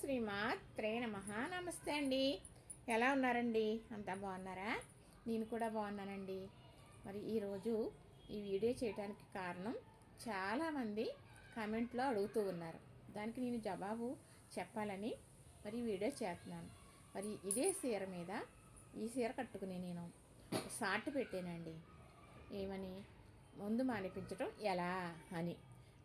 శ్రీమాత్రే నమ. నమస్తే అండి. ఎలా ఉన్నారండి? అంతా బాగున్నారా? నేను కూడా బాగున్నానండి. మరి ఈరోజు ఈ వీడియో చేయడానికి కారణం చాలామంది కామెంట్లో అడుగుతూ ఉన్నారు. దానికి నేను జవాబు చెప్పాలని మరి వీడియో చేస్తున్నాను. మరి ఇదే చీర మీద ఈ చీర కట్టుకుని నేను సాట్ పెట్టానండి. ఏమని? ముందు మానిపించడం ఎలా అని.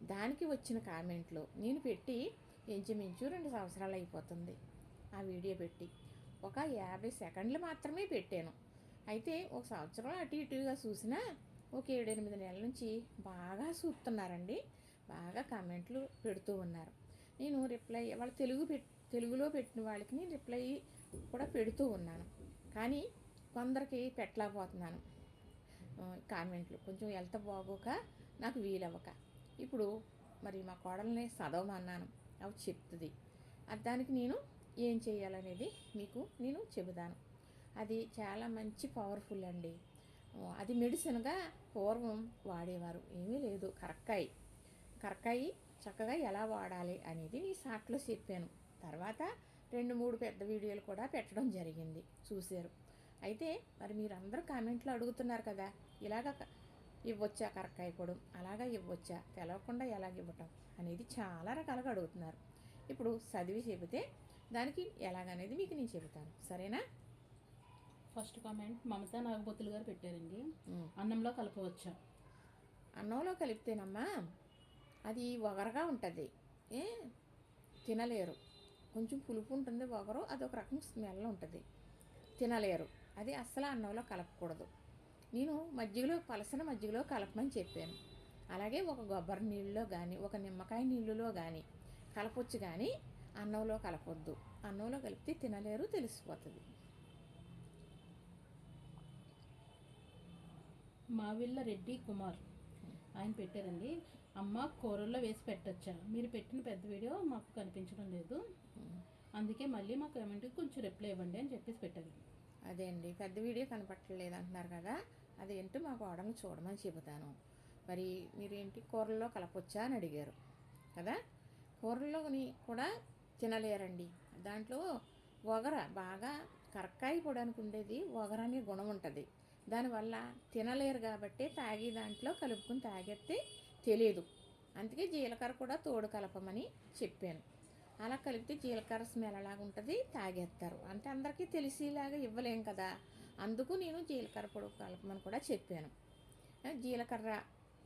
దానికి వచ్చిన కామెంట్లు నేను పెట్టి ఇంచుమించు రెండు సంవత్సరాలు అయిపోతుంది. ఆ వీడియో పెట్టి ఒక యాభై సెకండ్లు మాత్రమే పెట్టాను. అయితే ఒక సంవత్సరం అటు ఇటుగా చూసినా ఒక ఏడెనిమిది నెలల నుంచి బాగా చూస్తున్నారండి. బాగా కామెంట్లు పెడుతూ ఉన్నారు. నేను రిప్లై వాళ్ళ తెలుగు పెట్ తెలుగులో పెట్టిన వాళ్ళకి నేను రిప్లై కూడా పెడుతూ ఉన్నాను. కానీ కొందరికి పెట్టలేకపోతున్నాను. కామెంట్లు కొంచెం వెళ్త బాగోక నాకు వీలవ్వక. ఇప్పుడు మరి మా కోడల్ని చదవమన్నాను. అవి చెప్తుంది. దానికి నేను ఏం చేయాలనేది మీకు నేను చెబుతాను. అది చాలా మంచి పవర్ఫుల్ అండి. అది మెడిసిన్గా పూర్వం వాడేవారు. ఏమీ లేదు. కరక్కాయి. కరక్కాయి చక్కగా ఎలా వాడాలి అనేది నీ సాట్లో చెప్పాను. తర్వాత రెండు మూడు పెద్ద వీడియోలు కూడా పెట్టడం జరిగింది. చూశారు. అయితే మరి మీరందరూ కామెంట్లో అడుగుతున్నారు కదా ఇలాగ ఇవ్వచ్చా కరక్కాయ పొడం? అలాగా ఇవ్వచ్చా? తెలవకుండా ఎలాగ ఇవ్వటం? అనేది చాలా రకాలుగా అడుగుతున్నారు. ఇప్పుడు చదివి చెబితే దానికి ఎలాగనేది మీకు నేను చెబుతాను. సరేనా? ఫస్ట్ కామెంట్ మమతా నాగబోతులు గారు పెట్టారండి. అన్నంలో కలపవచ్చా? అన్నంలో కలిపితేనమ్మా అది వగరగా ఉంటుంది. ఏ? తినలేరు. కొంచెం పులుపు ఉంటుంది వగరు. అది ఒక రకం స్మెల్ ఉంటుంది. తినలేరు. అది అస్సలు అన్నంలో కలపకూడదు. నేను మజ్జిగలో పలసన మజ్జిగలో కలపమని చెప్పాను. అలాగే ఒక కొబ్బరి నీళ్ళలో కానీ ఒక నిమ్మకాయ నీళ్ళలో కానీ కలపొచ్చు కానీ అన్నంలో కలపొద్దు. అన్నంలో కలిపితే తినలేరు తెలిసిపోతుంది. మావిళ్ళ రెడ్డి కుమార్. ఆయన పెట్టారండి. అమ్మ కూరల్లో వేసి పెట్టచ్చా మీరు పెట్టిన పెద్ద వీడియో మాకు కనిపించడం లేదు. అందుకే మళ్ళీ మా కామెంట్కి కొంచెం రిప్లై ఇవ్వండి అని చెప్పేసి పెట్టారు. అదే అండి. పెద్ద వీడియో కనపట్టలేదు అంటున్నారు కదా. అదేంటో మాకు ఆడని చూడమని చెబుతాను. మరి మీరేంటి? కూరల్లో కలపొచ్చా అని అడిగారు. కదా? కూరల్లోని కూడా తినలేరండి. దాంట్లో ఒగర బాగా కరక్కాయ పొడానికి ఉండేది ఒగర అనే గుణం ఉంటుంది. దానివల్ల తినలేరు కాబట్టి తాగి దాంట్లో కలుపుకుని తాగేస్తే తెలియదు. అందుకే జీలకర్ర కూడా తోడు కలపమని చెప్పాను. అలా కలిపితే జీలకర్ర స్మెల్ అలాగా ఉంటుంది తాగేస్తారు. అంటే అందరికీ తెలిసేలాగా ఇవ్వలేం కదా? అందుకు నేను జీలకర్ర పొడి కలపమని కూడా చెప్పాను. జీలకర్ర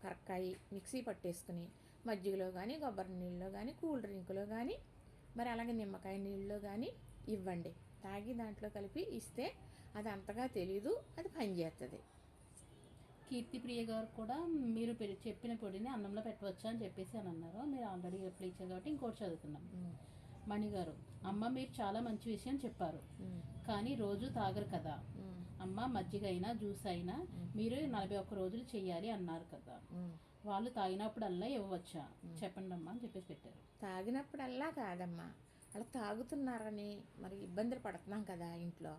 కరక్కాయి మిక్సీ పట్టేసుకుని మజ్జిగలో కానీ కొబ్బరి నీళ్ళలో కానీ కూల్ డ్రింకులో కానీ మరి అలాగే నిమ్మకాయ నీళ్ళలో కానీ ఇవ్వండి. తాగి దాంట్లో కలిపి ఇస్తే అది అంతగా తెలీదు అది పనిచేస్తుంది కీర్తి ప్రియ గారు కూడా మీరు చెప్పిన పొడిని అన్నంలో పెట్టవచ్చా అని చెప్పేసి అని అన్నారు. మీరు ఆల్రెడీ రిప్లై ఇచ్చారు కాబట్టి ఇంకోటి చదువుతున్నాం. ఉమ్, మణి గారు అమ్మ మీరు చాలా మంచి విషయం చెప్పారు. కానీ రోజు తాగరు కదా. అమ్మ మజ్జిగ అయినా జ్యూస్ అయినా మీరు నలభై ఒక్క రోజులు చెయ్యాలి అన్నారు కదా. వాళ్ళు తాగినప్పుడల్లా ఇవ్వవచ్చా? చెప్పండి అమ్మా అని చెప్పేసి పెట్టారు. తాగినప్పుడల్లా కాదమ్మా. అలా తాగుతున్నారని మరి ఇబ్బందులు పడుతున్నాం కదా ఇంట్లో.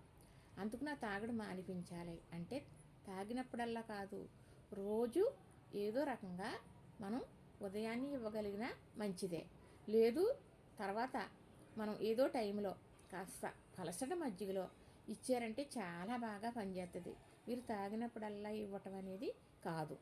అందుకు నా తాగడం మానిపించాలి. అంటే తాగినప్పుడల్లా కాదు రోజు ఏదో రకంగా మనం ఉదయాన్నే ఇవ్వగలిగిన మంచిదే. లేదు తర్వాత మనం ఏదో టైంలో కాస్త పలసట మజ్జిగలో ఇచ్చారంటే చాలా బాగా పనిచేస్తుంది మీరు తాగినప్పుడల్లా ఇవ్వటం అనేది కాదు.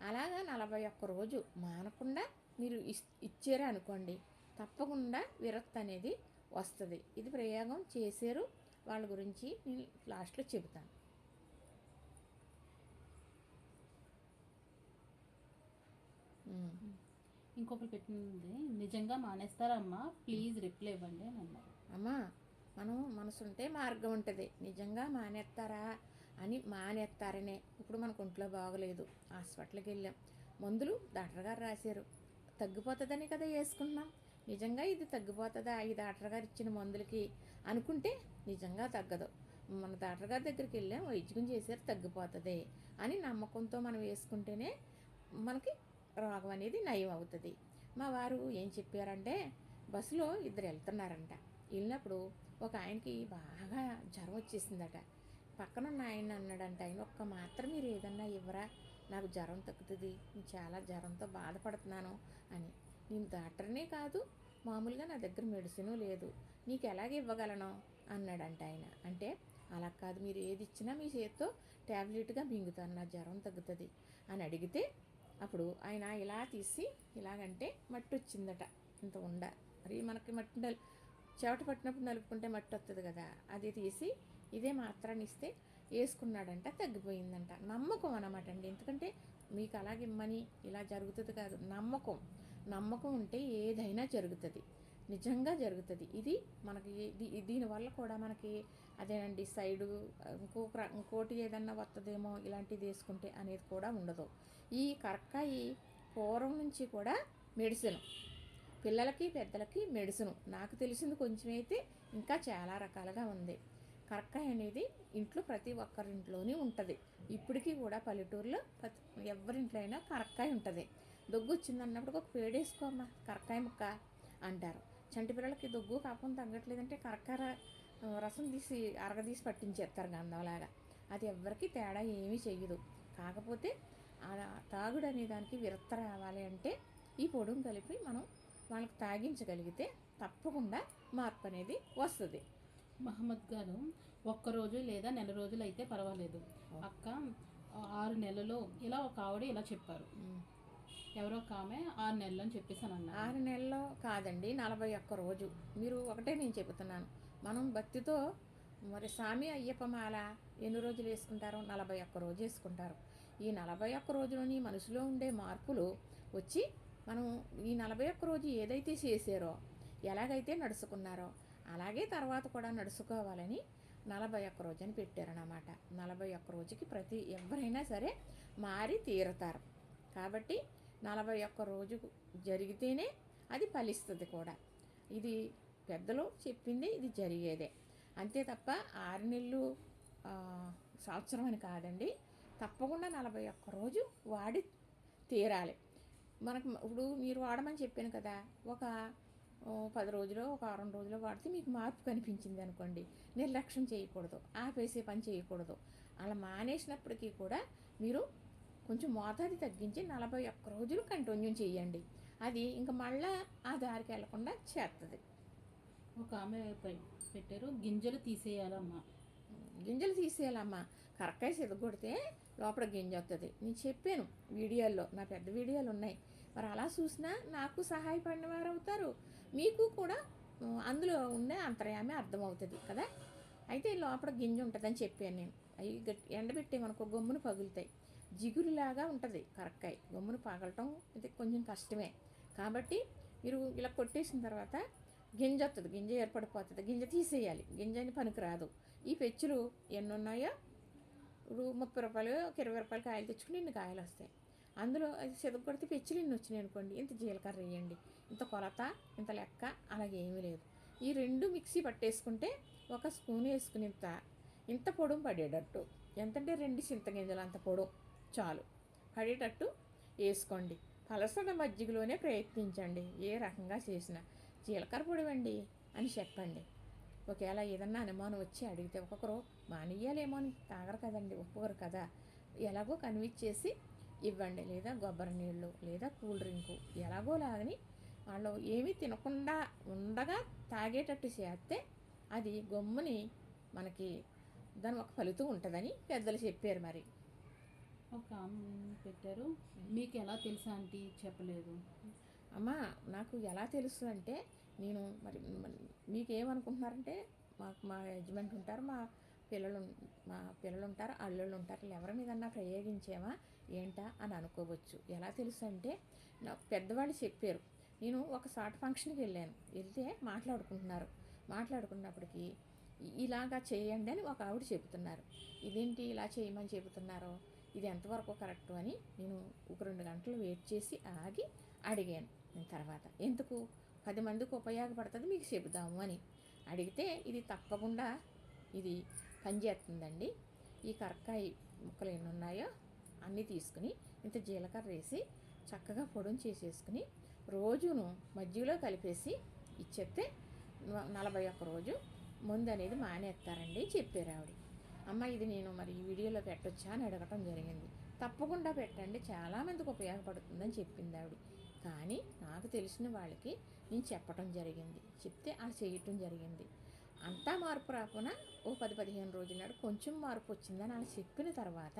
అలాగా నలభై ఒక్క రోజు మానకుండా మీరు ఇస్ ఇచ్చారు అనుకోండి తప్పకుండా విరక్తి అనేది వస్తుంది. ఇది ప్రయోగం చేశారు వాళ్ళ గురించి నేను లాస్ట్లో చెబుతాను. ఇంకొకరు పెట్టింది నిజంగా మానేస్తారా అమ్మా ప్లీజ్ రిప్లై ఇవ్వండి అని అన్నారు. అమ్మా మనం మనసుంటే మార్గం ఉంటుంది నిజంగా మానేస్తారా అని మానేస్తారనే ఇప్పుడు మనకు ఒంట్లో బాగలేదు. హాస్పిటల్కి వెళ్ళాం మందులు డాక్టర్ గారు రాశారు. తగ్గిపోతుందని కదా వేసుకుంటున్నాం నిజంగా ఇది తగ్గిపోతుందా? ఈ డాక్టర్ గారు ఇచ్చిన మందులకి అనుకుంటే నిజంగా తగ్గదు. మన డాక్టర్ గారి దగ్గరికి వెళ్ళాం వైద్యం చేశారు తగ్గిపోతుంది అని నమ్మకంతో మనం వేసుకుంటేనే మనకి రోగం అనేది నయం అవుతుంది మా వారు ఏం చెప్పారంటే బస్సులో ఇద్దరు వెళ్తున్నారంట. వెళ్ళినప్పుడు ఒక ఆయనకి బాగా జ్వరం వచ్చేసిందట. పక్కన ఉన్న ఆయన అన్నాడంట ఆయన ఒక్క మాత్రం మీరు ఏదన్నా ఇవ్వరా? నాకు జ్వరం తగ్గుతుంది నేను చాలా జ్వరంతో బాధపడుతున్నాను అని. నేను డాక్టర్నే కాదు మామూలుగా నా దగ్గర మెడిసిన్ లేదు నీకు ఎలాగ ఇవ్వగలను? అన్నాడంట ఆయన. అంటే అలా కాదు మీరు ఏది ఇచ్చినా మీ చేతితో ట్యాబ్లెట్గా మింగుతాను నా జ్వరం తగ్గుతుంది అని అడిగితే అప్పుడు ఆయన ఇలా తీసి ఇలాగంటే మట్టి వచ్చిందట. ఇంత ఉండ మరి మనకి మట్టి చెవట పట్టినప్పుడు నలుపుకుంటే మట్టి వస్తుంది కదా అది తీసి ఇదే మాత్రాన్ని ఇస్తే వేసుకున్నాడంట తగ్గిపోయిందంట. నమ్మకం అనమాట అండి. ఎందుకంటే మీకు అలాగే ఇమ్మని ఇలా జరుగుతుంది కాదు. నమ్మకం. నమ్మకం ఉంటే ఏదైనా జరుగుతుంది. నిజంగా జరుగుతుంది. ఇది మనకి దీ- దీనివల్ల కూడా మనకి అదేనండి సైడు ఇంకొక ఇంకోటి ఏదన్నా వస్తుందేమో ఇలాంటిది వేసుకుంటే అనేది కూడా ఉండదు. ఈ కరక్కాయి పూర్వం నుంచి కూడా మెడిసిన్. పిల్లలకి పెద్దలకి మెడిసిన్. నాకు తెలిసింది కొంచెం అయితే ఇంకా చాలా రకాలుగా ఉంది. కరక్కాయ అనేది ఇంట్లో ప్రతి ఒక్కరింట్లోనే ఉంటుంది. ఇప్పటికీ కూడా పల్లెటూరులో ప్రతి ఎవరింట్లో అయినా కరక్కాయ ఉంటుంది. దొగ్గు వచ్చిందన్నప్పుడు ఒక పేడేసుకోమ్మా కరక్కాయ ముక్క అంటారు. చంటి పిల్లలకి దొగ్గు కాపం తగ్గట్లేదంటే కరక్కాయ రసం తీసి అరగదీసి పట్టించేస్తారు గంధంలాగా. అది ఎవ్వరికి తేడా ఏమీ చెయ్యదు. కాకపోతే ఆ తాగుడు అనే దానికి విరక్త రావాలి అంటే ఈ పొడుం కలిపి మనం వాళ్ళకి తాగించగలిగితే తప్పకుండా మార్పు అనేది వస్తుంది. మహమ్మద్ గారు ఒక్కరోజు లేదా నెల రోజులు అయితే పర్వాలేదు అక్క ఆరు నెలలో ఇలా ఒక ఆవిడ ఇలా చెప్పారు. ఎవరో ఒక ఆమె ఆరు నెలలు అని చెప్పేసి అని అన్నారు. ఆరు నెలల్లో కాదండి నలభై ఒక్క రోజు. మీరు ఒకటే నేను చెబుతున్నాను. మనం భక్తితో మరి స్వామి అయ్యప్ప మాల ఎన్ని రోజులు వేసుకుంటారో నలభై ఒక్క రోజు వేసుకుంటారు. ఈ నలభై ఒక్క రోజులోని మనసులో ఉండే మార్పులు వచ్చి మనం ఈ నలభై ఒక్క రోజు ఏదైతే చేసారో ఎలాగైతే నడుచుకున్నారో అలాగే తర్వాత కూడా నడుచుకోవాలని నలభై ఒక్క రోజు అని పెట్టారనమాట నలభై ఒక్క రోజుకి ప్రతి ఎవరైనా సరే మారి తీరుతారు. కాబట్టి నలభై ఒక్క రోజు జరిగితేనే అది ఫలిస్తుంది కూడా. ఇది పెద్దలు చెప్పింది ఇది జరిగేదే. అంతే తప్ప ఆరు నెలలు సంవత్సరం అని కాదండి తప్పకుండా నలభై ఒక్క రోజు వాడి తీరాలి. మనకు ఇప్పుడు మీరు వాడమని చెప్పాను కదా ఒక పది రోజులు ఒక వారం రోజులు వాడితే మీకు మార్పు కనిపించింది అనుకోండి. నిర్లక్ష్యం చేయకూడదు ఆపేసే పని చేయకూడదు. అలా మానేసినప్పటికీ కూడా మీరు కొంచెం మోతాది తగ్గించి నలభై ఒక్క రోజులు కంటిన్యూ చేయండి. అది ఇంకా మళ్ళా ఆ దారికి వెళ్ళకుండా చేస్తుంది ఒక ఆమె పెట్టారు గింజలు తీసేయాలమ్మా. గింజలు తీసేయాలమ్మా. కరక్కాయ సిదగొడితే లోపల గింజ వస్తుంది నేను చెప్పాను వీడియోల్లో నా పెద్ద వీడియోలు ఉన్నాయి. మరి అలా చూసినా నాకు సహాయపడిన వారు అవుతారు. మీకు కూడా అందులో ఉండే అంతర్యామే అర్థమవుతుంది కదా? అయితే లోపల గింజ ఉంటుందని చెప్పాను నేను. అవి గట్టి ఎండబెట్టేమనుకో గమ్మును పగులుతాయి. జిగురులాగా ఉంటుంది కరక్కాయ. గమ్మును పగలటం ఇది కొంచెం కష్టమే. కాబట్టి మీరు ఇలా కొట్టేసిన తర్వాత గింజ వస్తుంది గింజ ఏర్పడిపోతుంది. గింజ తీసేయాలి. గింజ అని పనికిరాదు. ఈ పెచ్చులు ఎన్ని ఇప్పుడు ముప్పై రూపాయలు ఒక ఇరవై రూపాయలు కాయలు తెచ్చుకుని ఇన్ని కాయలు వస్తాయి. అందులో అది చెదకు కొడితే పెచ్చులు ఇన్ని వచ్చినాయి అనుకోండి ఇంత జీలకర్ర వేయండి ఇంత కొలత ఇంత లెక్క అలాగే ఏమీ లేదు. ఈ రెండు మిక్సీ పట్టేసుకుంటే ఒక స్పూన్ వేసుకుని ఇంత ఇంత పొడుం పడేటట్టు. ఎంతంటే రెండు చింతగింజలు అంత పొడుం చాలు. పడేటట్టు వేసుకోండి. పలసన మజ్జిగలోనే ప్రయత్నించండి ఏ రకంగా చేసినా. జీలకర్ర పొడివండి అని చెప్పండి. ఒకవేళ ఏదన్నా అనుమానం వచ్చి అడిగితే ఒక్కొక్కరు మానేయాలేమో అని తాగరు కదండి ఒప్పుకోరు కదా. ఎలాగో కన్విన్స్ చేసి ఇవ్వండి లేదా కొబ్బరి నీళ్ళు లేదా కూల్ డ్రింకు ఎలాగో లాగని వాళ్ళు ఏమీ తినకుండా ఉండగా తాగేటట్టు చేస్తే అది గమ్ముని మనకి దాని ఒక ఫలితం ఉంటుందని పెద్దలు చెప్పారు మరి. ఒక పెట్టారు. మీకు ఎలా తెలుసా ఆంటీ? చెప్పలేదు. అమ్మ నాకు ఎలా తెలుసు అంటే నేను మరి మరి మీకేమనుకుంటున్నారంటే మాకు మా యజమాని ఉంటారు మా పిల్లలు మా పిల్లలు ఉంటారు అల్లుళ్ళు ఉంటారు ఎవరి మీదన్నా ప్రయోగించామా ఏంటా అని అనుకోవచ్చు. ఎలా తెలుసు అంటే నా పెద్దవాళ్ళు చెప్పారు నేను ఒక షార్ట్ ఫంక్షన్కి వెళ్ళాను వెళ్తే మాట్లాడుకుంటున్నారు. మాట్లాడుకున్నప్పటికీ ఇలాగా చేయండి అని ఒక ఆవిడ చెబుతున్నారు. ఇదేంటి ఇలా చేయమని చెబుతున్నారో? ఇది ఎంతవరకు కరెక్ట్? అని నేను ఒక రెండు గంటలు వెయిట్ చేసి ఆగి అడిగాను. తర్వాత ఎందుకు? పది మందికి ఉపయోగపడుతుంది మీకు చెబుదాము అని అడిగితే ఇది తప్పకుండా ఇది పనిచేస్తుందండి ఈ కరక్కాయ ముక్కలు ఎన్ని ఉన్నాయో అన్నీ తీసుకుని ఇంత జీలకర్ర వేసి చక్కగా పొడిని చేసేసుకుని రోజును మజ్జిగలో కలిపేసి ఇచ్చేస్తే నలభై ఒక్క రోజు ముందు అనేది మానేస్తారండి చెప్పారు ఆవిడ. అమ్మ ఇది నేను మరి ఈ వీడియోలో పెట్టొచ్చా అని అడగటం జరిగింది. తప్పకుండా పెట్టండి చాలామందికి ఉపయోగపడుతుందని చెప్పింది ఆవిడ. కానీ నాకు తెలిసిన వాళ్ళకి నేను చెప్పటం జరిగింది. చెప్తే అలా చేయటం జరిగింది. అంతా మార్పు రాకుండా ఓ పది పదిహేను రోజుల నాడు కొంచెం మార్పు వచ్చిందని అలా చెప్పిన తర్వాత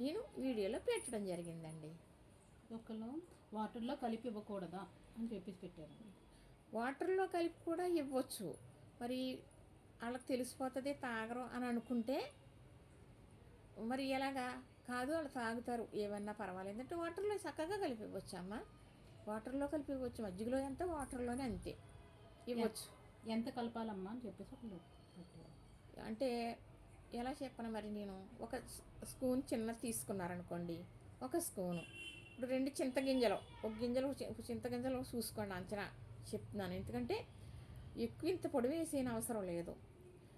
నేను వీడియోలో పెట్టడం జరిగిందండి. ఒకళ్ళు వాటర్లో కలిపి ఇవ్వకూడదా అని చెప్పేసి పెట్టారు వాటర్లో కలిపి కూడా ఇవ్వచ్చు. మరి వాళ్ళకి తెలిసిపోతుంది తాగరు అని అనుకుంటే మరి ఎలాగా? కాదు వాళ్ళు తాగుతారు. ఏమన్నా పర్వాలేదు అంటే వాటర్లో చక్కగా కలిపి ఇవ్వచ్చు అమ్మ వాటర్లో కలిపి ఇవ్వచ్చు. మజ్జిగలో ఎంత? వాటర్లోనే అంతే. ఇవ్వచ్చు. ఎంత కలపాలమ్మా అని చెప్పేసి ఒకళ్ళు అంటే ఎలా చెప్పను మరి నేను? ఒక స్కూన్ స్పూన్ చిన్నది తీసుకున్నారనుకోండి ఒక స్పూను. ఇప్పుడు రెండు చింతగింజలు ఒక గింజలు చింతగింజలు చూసుకోండి అంచనా చెప్తున్నాను. ఎందుకంటే ఎక్కువ ఇంత పొడి వేసేయని అవసరం లేదు.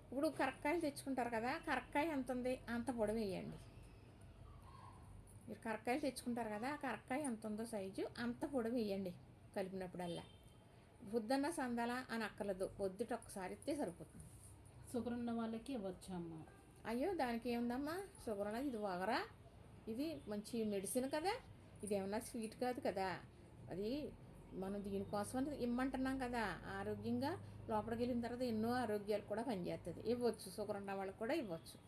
ఇప్పుడు కరక్కాయలు తెచ్చుకుంటారు కదా కరక్కాయ ఎంత ఉంది? అంత పొడి వేయండి. మీరు కరక్కాయలు తెచ్చుకుంటారు కదా ఆ కరక్కాయ ఎంత ఉందో సైజు అంత పొడి వేయండి కలిపినప్పుడల్లా. బుద్ధన్న సందల అని అక్కర్లేదు. పొద్దుట ఒకసారి ఇస్తే సరిపోతుంది. షుగర్ ఉన్న వాళ్ళకి ఇవ్వచ్చా అమ్మా. అయ్యో దానికి ఏముందమ్మా? షుగర్ అన్నది ఇది వగరా. ఇది మంచి మెడిసిన్ కదా. ఇది ఏమన్నా స్వీట్ కాదు కదా. అది మనం దీనికోసం అని ఇమ్మంటున్నాం కదా. ఆరోగ్యంగా లోపలికి వెళ్ళిన తర్వాత ఎన్నో ఆరోగ్యాలు కూడా పనిచేస్తుంది ఇవ్వచ్చు. షుగర్ ఉన్న వాళ్ళకి కూడా ఇవ్వచ్చు.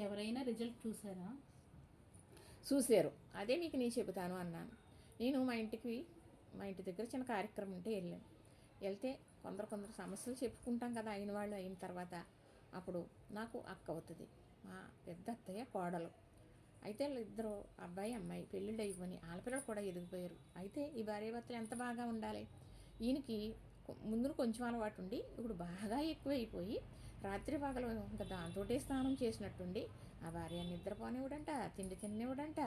ఎవరైనా రిజల్ట్ చూసారా? చూశారు. అదే మీకు నేను చెబుతాను అన్నాను. నేను మా ఇంటికి మా ఇంటి దగ్గర చిన్న కార్యక్రమం ఉంటే వెళ్ళాను. వెళ్తే కొందరు కొందరు సమస్యలు చెప్పుకుంటాం కదా అయిన వాళ్ళు అయిన తర్వాత. అప్పుడు నాకు అక్క అవుతుంది. మా పెద్ద అత్తయ్య కోడలు. అయితే ఇద్దరు అబ్బాయి అమ్మాయి పెళ్ళిళ్ళు అయిపోయి ఆడపిల్లలు కూడా ఎదిగిపోయారు. అయితే ఈ భార్యాభర్తలు ఎంత బాగా ఉండాలి? ఈయనకి ముందు కొంచెం అలవాటు ఉండి ఇప్పుడు బాగా ఎక్కువైపోయి రాత్రి పగలు ఇంకా దాంతోటే స్నానం చేసినట్టుండి ఆ భార్య నిద్రపోనివ్వడంట తిండి తిన్నివ్వడంట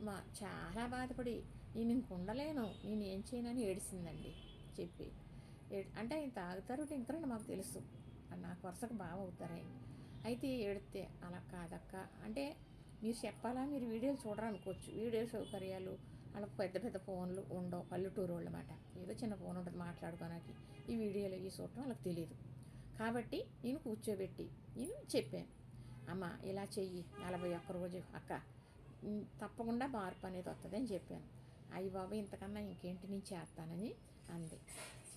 మా చాలా బాధపడి నేను ఇంక ఉండలేను. నేను ఏం చేయనని ఏడిసిందండి చెప్పి అంటే ఆయన తాగుతారు టింకరని మాకు తెలుసు. నాకు వరుసకు బాగా అవుతారు ఆయన. అయితే ఏడితే అలా కాదక్క. అంటే మీరు చెప్పాలా? మీరు వీడియోలు చూడరనుకోవచ్చు వీడియో సౌకర్యాలు వాళ్ళకి పెద్ద పెద్ద ఫోన్లు ఉండవు పల్లెటూరు వాళ్ళు అన్నమాట. ఏదో చిన్న ఫోన్ ఉంటుంది మాట్లాడుకోవడానికి. ఈ వీడియోలు ఇవి చూడటం వాళ్ళకి తెలియదు కాబట్టి నేను కూర్చోబెట్టి నేను చెప్పాను. అమ్మ ఇలా చెయ్యి నలభై ఒక్క రోజు అక్క. తప్పకుండా మార్పు అనేది వస్తుందని చెప్పాను. అయ్యి బాబు ఇంతకన్నా ఇంకేంటి నేను చేస్తానని అంది.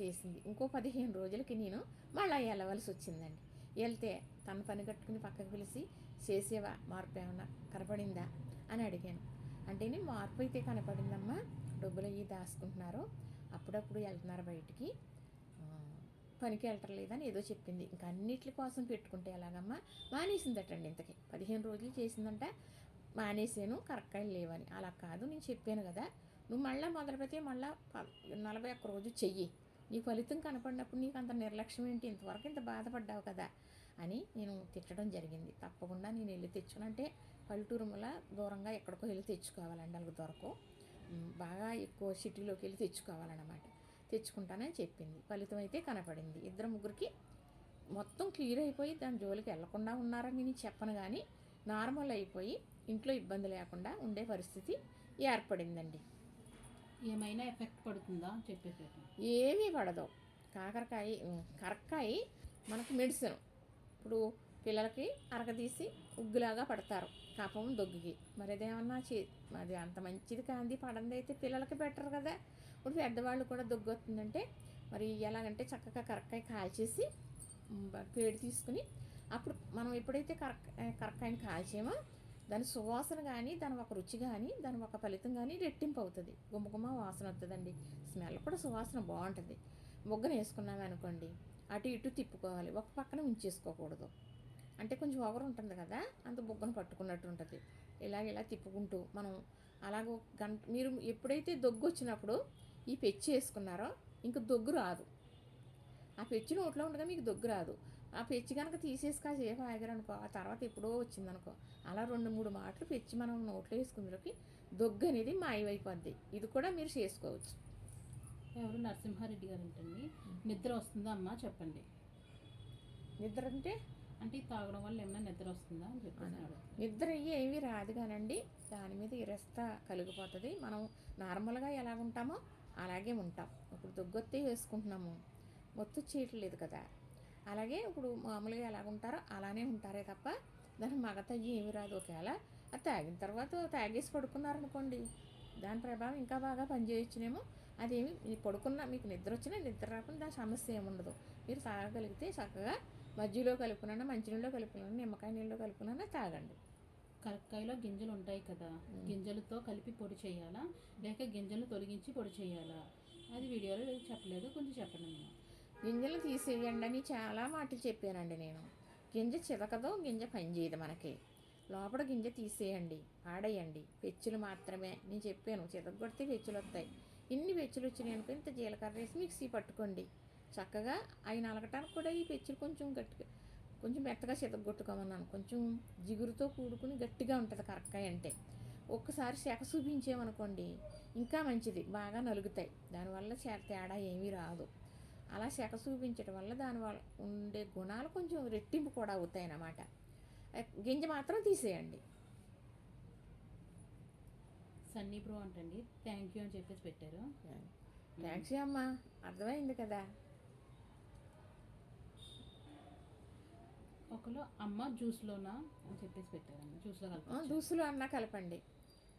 చేసింది. ఇంకో పదిహేను రోజులకి నేను మళ్ళీ వెళ్ళవలసి వచ్చిందండి. వెళ్తే తన పని కట్టుకుని పక్కకు పిలిచి చేసేవా? మార్పు ఏమన్నా కనపడిందా? అని అడిగాను. అంటే నేను మార్పు అయితే కనపడిందమ్మా. డబ్బులు అయ్యి దాచుకుంటున్నారు. అప్పుడప్పుడు వెళ్తున్నారు బయటికి. పనికి వెళ్ళట్లేదని ఏదో చెప్పింది. ఇంకా అన్నిటి కోసం పెట్టుకుంటే ఎలాగమ్మా? మానేసిందటండి ఇంతకి. పదిహేను రోజులు చేసిందంట. మానేసాను కరెక్ట్గా లేవని. అలా కాదు నేను చెప్పాను కదా. నువ్వు మళ్ళీ మొదలు పెడితే మళ్ళీ నలభై ఒక్క రోజు చెయ్యి. నీ ఫలితం కనపడినప్పుడు నీకు అంత నిర్లక్ష్యం ఏంటి? ఇంతవరకు ఇంత బాధపడ్డావు కదా అని నేను తిట్టడం జరిగింది. తప్పకుండా నేను వెళ్ళి తెచ్చుకునంటే పల్లెటూరు వల్ల దూరంగా ఎక్కడికో వెళ్ళి తెచ్చుకోవాలండి వాళ్ళకి దొరకు. బాగా ఎక్కువ సిటీలోకి వెళ్ళి తెచ్చుకోవాలన్నమాట. తెచ్చుకుంటానని చెప్పింది. ఫలితం అయితే కనపడింది. ఇద్దరు ముగ్గురికి మొత్తం క్లియర్ అయిపోయి దాని జోలికి వెళ్ళకుండా ఉన్నారని నేను చెప్పను కానీ నార్మల్ అయిపోయి ఇంట్లో ఇబ్బంది లేకుండా ఉండే పరిస్థితి ఏర్పడిందండి. ఏమైనా ఎఫెక్ట్ పడుతుందా అని చెప్పేసి. ఏమీ పడదు. కాకరకాయ కరక్కాయ మనకు మెడిసిన్. ఇప్పుడు పిల్లలకి అరగదీసి ఉగ్గులాగా పడతారు. కపం దొగ్గుకి. మరి అదేమన్నా చే అది అంత మంచిది కాంది పడంది అయితే పిల్లలకి బెటర్ కదా. ఇప్పుడు పెద్దవాళ్ళు కూడా దొగ్గు వస్తుందంటే మరి ఎలాగంటే చక్కగా కరక్కాయ కాల్చేసి ఉమ్, పేడి తీసుకుని అప్పుడు మనం ఎప్పుడైతే కరక్ కరక్కాయని కాల్చేమో దాని సువాసన కానీ దాని ఒక రుచి కానీ దాని ఒక ఫలితం కానీ రెట్టింపు అవుతుంది. గుమ్మగుమ్మ వాసన వస్తుందండి స్మెల్ కూడా సువాసన బాగుంటుంది. మొగ్గన వేసుకున్నాం అనుకోండి అటు ఇటు తిప్పుకోవాలి. ఒక పక్కన ఉంచేసుకోకూడదు. అంటే కొంచెం ఓవర్ ఉంటుంది కదా అంత బొగ్గను పట్టుకున్నట్టు ఉంటుంది. ఇలా ఇలా తిప్పుకుంటూ మనం అలాగో గంట మీరు ఎప్పుడైతే దొగ్గు వచ్చినప్పుడు ఈ పెచ్చి వేసుకున్నారో ఇంక దొగ్గు రాదు. ఆ పెచ్చి నోట్లో ఉండగా మీకు దొగ్గు రాదు. ఆ పెచ్చి కనుక తీసేసి కాసేపు ఆగారనుకో ఆ తర్వాత ఎప్పుడో వచ్చిందనుకో అలా రెండు మూడు మాటలు పెచ్చి మనం నోట్లో వేసుకుందులోకి దొగ్గు అనేది మాయమైపోద్ది. ఇది కూడా మీరు చేసుకోవచ్చు. ఎవరు? నరసింహారెడ్డి గారు అంటండి నిద్ర వస్తుందా అమ్మా? చెప్పండి. నిద్ర అంటే? అంటే తాగడం వల్ల ఏమైనా నిద్ర వస్తుందా అని చెప్పేసి అడుగుతాను. నిద్ర అయ్యి ఏమీ రాదు కానండి. దాని మీద ఇరస్త కలిగిపోతుంది. మనం నార్మల్గా ఎలా ఉంటామో అలాగే ఉంటాం. ఇప్పుడు దొగ్గొత్తే వేసుకుంటున్నాము. మొత్తు చేయట్లేదు కదా. అలాగే ఇప్పుడు మామూలుగా ఎలా ఉంటారో అలానే ఉంటారే తప్ప దాని మగతయ్యి ఏమి రాదు. ఒకవేళ అది తాగిన తర్వాత తాగేసి పడుకున్నారనుకోండి దాని ప్రభావం ఇంకా బాగా పనిచేయచ్చునేమో. అదేమి మీరు పడుకున్న మీకు నిద్ర వచ్చినా నిద్ర రాకుండా దాని సమస్య ఏముండదు మీరు తాగగలిగితే చక్కగా మజ్జిలో కలుపుకున్నా మంచినీళ్ళలో కలుపుకున్నా నిమ్మకాయ నీళ్ళలో కలుపుకున్నా తాగండి. కరక్కాయలో గింజలు ఉంటాయి కదా గింజలతో కలిపి పొడి చేయాలా? లేక గింజలు తొలగించి పొడి చేయాలా? అది వీడియోలో చెప్పలేదు కొంచెం చెప్పండి గింజలు తీసేయండి అని చాలా మాటలు చెప్పానండి నేను. గింజ చితకదు గింజ పనిచేయదు మనకి. లోపల గింజ తీసేయండి ఆడేయండి. పెచ్చులు మాత్రమే. నేను చెప్పాను చితగొడితే పెచ్చులు వస్తాయి. ఇన్ని పెచ్చులు వచ్చినాయి ఇంత జీలకర్ర వేసి మిక్సీ పట్టుకోండి. చక్కగా అవి నలగటానికి కూడా ఈ పెచ్చులు కొంచెం గట్టిగా కొంచెం మెత్తగా చితగొట్టుకోమన్నాను కొంచెం జిగురుతో కూడుకుని గట్టిగా ఉంటుంది కరక్కాయ అంటే. ఒక్కసారి శక చూపించామనుకోండి ఇంకా మంచిది. బాగా నలుగుతాయి. దానివల్ల తేడా ఏమీ రాదు. అలా శక చూపించడం వల్ల దానివల్ల ఉండే గుణాలు కొంచెం రెట్టింపు కూడా అవుతాయి అన్నమాట గింజ మాత్రం తీసేయండి. సన్నీ బ్రో అంటండి. థ్యాంక్ యూ అని చెప్పేసి పెట్టారు. థ్యాంక్స్ అమ్మా. అర్థమైంది కదా. ఒకరు అమ్మ జ్యూస్లోనా అని చెప్పేసి పెట్టారమ్మ జ్యూస్లో ఆ, కలపచ్చు దూసులు అన్నా కలపండి.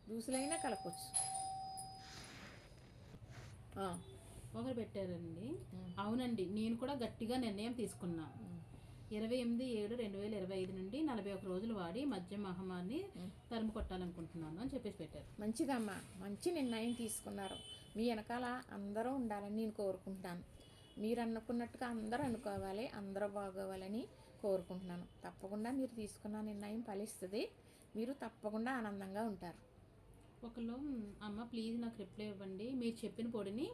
దూసులైనా కలపచ్చు. ఆ, ఒకరు పెట్టారండి. అవునండి నేను కూడా గట్టిగా నిర్ణయం తీసుకున్నా. ఇరవై ఎనిమిది ఏడు రెండు వేల ఇరవై ఐదు నుండి నలభై ఒక రోజులు వాడి మద్య మహమ్మారిని. తరుము కొట్టాలనుకుంటున్నాను అని చెప్పేసి పెట్టారు. మంచిదమ్మా మంచి నిర్ణయం తీసుకున్నారు. మీ వెనకాల అందరూ ఉండాలని నేను కోరుకుంటున్నాను. మీరు అనుకున్నట్టుగా అందరూ అనుకోవాలి అందరూ బాగోవాలని కోరుకుంటున్నాను. తప్పకుండా మీరు తీసుకున్న నిర్ణయం ఫలిస్తుంది. మీరు తప్పకుండా ఆనందంగా ఉంటారు. ఒకళ్ళు "మ్, అమ్మ ప్లీజ్ నాకు రిప్లై ఇవ్వండి. మీరు చెప్పిన పొడిని.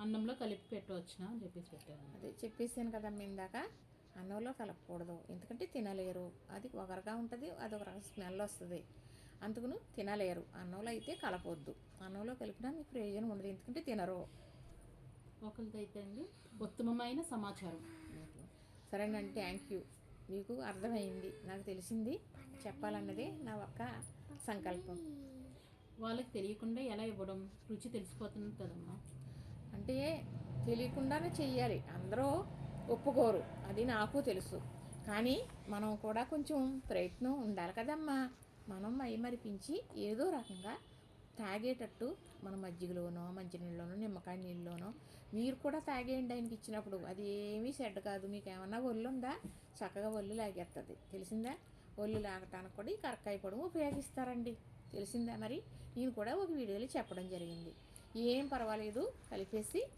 అన్నంలో కలిపి పెట్టవచ్చునా? అని చెప్పేసి పెట్టారు. అదే చెప్పేసాను కదమ్మా ఇందాక. అన్నంలో కలపకూడదు. ఎందుకంటే తినలేరు. అది ఒకరుగా ఉంటుంది అది ఒక స్మెల్ వస్తుంది. అందుకును తినలేరు. అన్నంలో అయితే కలపొద్దు. అన్నంలో కలిపినా మీకు ప్రయోజనం ఉండదు. ఎందుకంటే తినరు. ఒకరిది అయితే అండి ఉత్తమమైన సమాచారం. సరేనండి థ్యాంక్ యూ మీకు అర్థమైంది నాకు తెలిసింది చెప్పాలన్నదే నా ఒక్క సంకల్పం. వాళ్ళకి తెలియకుండా ఎలా ఇవ్వడం రుచి తెలిసిపోతుంది కదమ్మా? అంటే తెలియకుండానే చెయ్యాలి. అందరూ ఒప్పుకోరు. అది నాకు తెలుసు. కానీ మనం కూడా కొంచెం ప్రయత్నం ఉండాలి కదమ్మా. మనం మైమరిపించి ఏదో రకంగా తాగేటట్టు మన మజ్జిగలోనో మంచినీళ్ళలోనో నిమ్మకాయ నీళ్ళలోనో మీరు కూడా తాగేయండి ఆయనకి ఇచ్చినప్పుడు. అది ఏమీ చెడ్డ కాదు. మీకు ఏమన్నా ఒళ్ళు ఉందా? చక్కగా ఒళ్ళు లాగేస్తుంది తెలిసిందా? ఒళ్ళు లాగటానికి కూడా ఈ కరక్కాయ పొడి ఉపయోగిస్తారండి. తెలిసిందా మరి? నేను కూడా ఒక వీడియోలో చెప్పడం జరిగింది. ఏం పర్వాలేదు కలిపేసి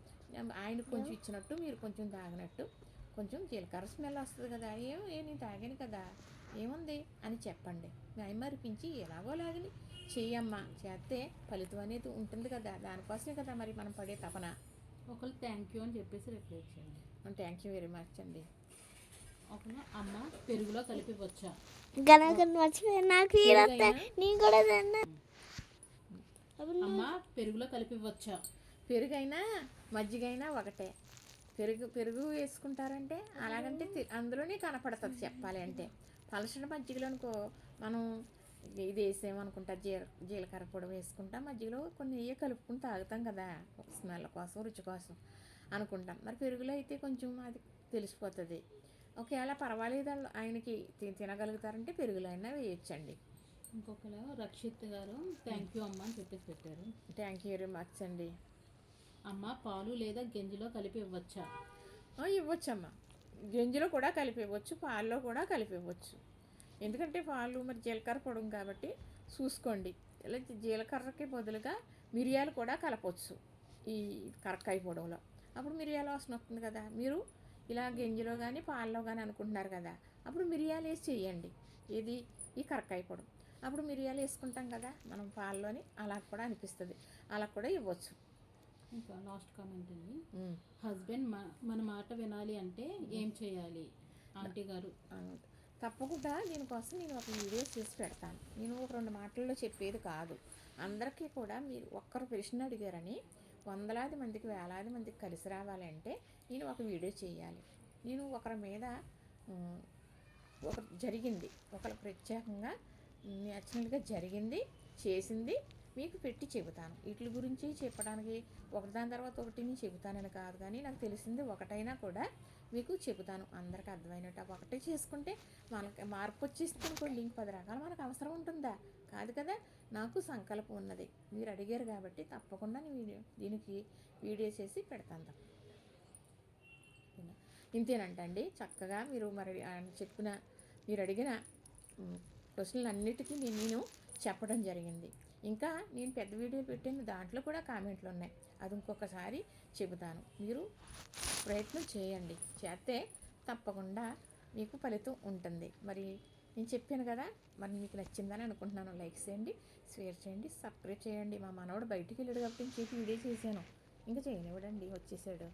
ఆయనకు కొంచెం ఇచ్చినట్టు మీరు కొంచెం తాగినట్టు. కొంచెం జీలకర్ర స్మెల్ వస్తుంది కదా. ఏం ఏ నేను తాగాను కదా. ఏముంది? అని చెప్పండి. మేము మరిపించి ఎలాగో లాగని. చెయ్యమ్మా. చేస్తే ఫలితం అనేది ఉంటుంది కదా. దానికోసమే కదా మరి మనం పడే తపన. ఒకళ్ళు థ్యాంక్ యూ అని చెప్పేసి రిప్లై ఇచ్చాను థ్యాంక్ యూ వెరీ మచ్ అండి. అమ్మ పెరుగులో కలిపి ఇవ్వచ్చా గనకని మర్చిపోయా నాకు ఈరోజు నేను కూడా తిన్నా. అమ్మ పెరుగులో కలిపి పెరుగైనా మజ్జిగైనా ఒకటే. పెరుగు పెరుగు వేసుకుంటారంటే అలాగంటే అందులోనే కనపడుతుంది చెప్పాలి అంటే. మజ్జిగలో అనుకో మనం ఇది వేసేమనుకుంటా జీల జీలకర్ర పొడి వేసుకుంటాం మజ్జిగలో కొన్ని నెయ్యి కలుపుకుని తాగుతాం కదా స్మెల్ కోసం రుచి కోసం అనుకుంటాం. మరి పెరుగులో అయితే కొంచెం అది తెలిసిపోతుంది. ఒకవేళ పర్వాలేదు. ఆయనకి తినగలుగుతారంటే పెరుగులో అయినా వేయొచ్చండి. ఇంకొకరు రక్షిత్ గారు థ్యాంక్ యూ అమ్మ అని చెప్పేసి పెట్టారు. థ్యాంక్ యూ వెరీ మచ్ అండి. అమ్మ పాలు లేదా గంజిలో కలిపి ఇవ్వచ్చా? ఇవ్వచ్చమ్మా. గింజలో కూడా కలిపి ఇవ్వచ్చు పాల్లో కూడా కలిపి ఇవ్వచ్చు. ఎందుకంటే పాలు మరి జీలకర్ర పొడం కాబట్టి చూసుకోండి. ఇలా జీలకర్రకి బదులుగా మిరియాలు కూడా కలపవచ్చు ఈ కరక్కాయ పొడంలో. అప్పుడు మిరియాల వాసన వస్తుంది కదా. మీరు ఇలా గింజలో కానీ పాల్లో కానీ అనుకుంటున్నారు కదా అప్పుడు మిరియాలు వేసి చెయ్యండి ఇది ఈ కరక్కాయ పొడం. అప్పుడు మిరియాలు వేసుకుంటాం కదా మనం పాల్లోని అలా కూడా అనిపిస్తుంది. అలా కూడా ఇవ్వచ్చు. ఇంకా లాస్ట్ కామెంట్ అండి. హస్బెండ్ మన మాట వినాలి అంటే ఏం చేయాలి? ఆంటీ గారు. తప్పకుండా దీనికోసం నేను ఒక వీడియో చేసి పెడతాను. నేను ఒక రెండు మాటల్లో చెప్పేది కాదు. అందరికీ కూడా మీరు ఒక్కరు ప్రశ్న అడిగారని వందలాది మందికి వేలాది మందికి కలిసి రావాలంటే నేను ఒక వీడియో చేయాలి. నేను ఒకరి మీద ఒక జరిగింది ఒకరు ప్రత్యేకంగా నేచురల్గా జరిగింది చేసింది మీకు పెట్టి చెబుతాను. వీటి గురించి చెప్పడానికి ఒకదాని తర్వాత ఒకటి నేను చెబుతానని కాదు కానీ నాకు తెలిసింది ఒకటైనా కూడా మీకు చెబుతాను అందరికి అర్థమైనట్టు. అవి ఒకటే చేసుకుంటే మనకి మార్పు వచ్చేస్తుంది అనుకోండి ఇంక పది రకాలు మనకు అవసరం ఉంటుందా? కాదు కదా నాకు సంకల్పం ఉన్నది. మీరు అడిగారు కాబట్టి తప్పకుండా నేను దీనికి వీడియో చేసి పెడతాను. ఇంతేనంటండి చక్కగా మీరు మరి ఆయన చెప్పిన మీరు అడిగిన క్వశ్చన్లు అన్నిటికీ నేను నేను చెప్పడం జరిగింది. ఇంకా నేను పెద్ద వీడియో పెట్టిన దాంట్లో కూడా కామెంట్లు ఉన్నాయి. అది ఇంకొకసారి చెబుతాను. మీరు ప్రయత్నం చేయండి. చేస్తే తప్పకుండా మీకు ఫలితం ఉంటుంది. మరి నేను చెప్పాను కదా మరి మీకు నచ్చిందని అనుకుంటున్నాను. లైక్ చేయండి షేర్ చేయండి సబ్స్క్రైబ్ చేయండి. మా మనవడు బయటికి వెళ్ళాడు కాబట్టి చేసి వీడియో చేశాను. ఇంకా చేయనివ్వడండి వచ్చేసాడు.